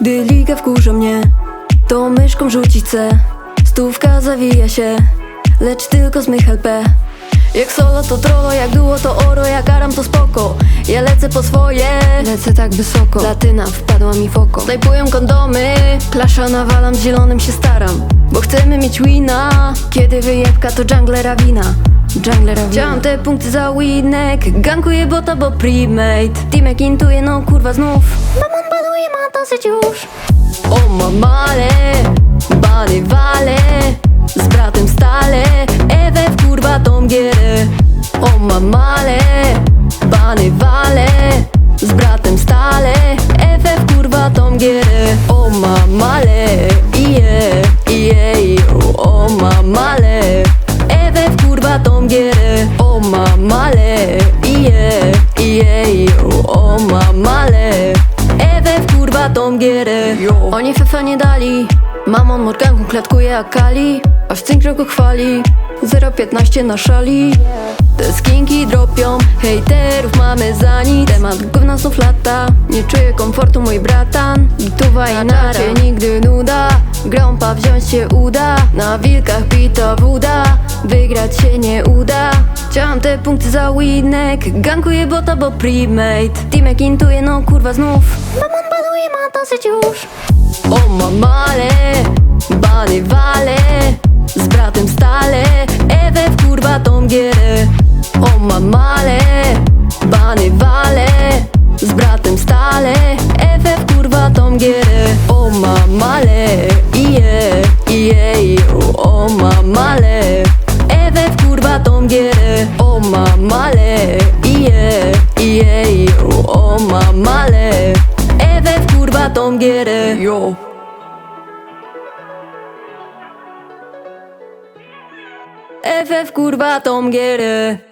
Gdy liga wkurza mnie To myszką rzucić chcę. Stówka zawija się Lecz tylko z mych LP Jak solo to trolo, jak duo to oro Jak aram to spoko. Ja lecę po swoje. Lecę tak wysoko. Latyna wpadła mi w oko. Snajpuję kondomy. Klasza nawalam, z zielonym się staram. Bo chcemy mieć wina. Kiedy wyjebka to junglera wina Junglera wina Chciałam te punkty za winek. Gankuję bota, bo premade Teamek intuje, no kurwa znów. Mamon baluje, ma dosyć już. O mamale Bany wale. Z bratem stale. Ewę w kurwa tą gierę. O mamale Bany wale. Z bratem stale. Ewę w kurwa tą gierę. O mamale Ije, ije, o mamale Ije, ije, o mamale Ewę w kurwa tą gierę. Oni fefa nie dali Mamon Morganką klatkuje jak Kali Aż Cinkro go chwali. 0,15 na szali. Te skinki dropią Hejterów mamy za nic. Temat gówna znów lata Nie czuję komfortu mój bratan. Bituwa i na cię nigdy nuda Grąpa wziąć się uda. Na wilkach bita woda Wygrać się nie uda. Chciałam te punkty za winek. Gankuję bota, bo premade Teamek intuje, no kurwa znów. Mamon baluje, ma dosyć już. O mamale Bany wale. Z bratem stale. Ewę w kurwa tą gierę. O mamale Bany wale. Z bratem stale. Ewę w kurwa tą gierę kurwa tą gierę O mamale Ije, ije, o mamale Ewę w kurwa tą gierę Yo Ewę w kurwa tą gierę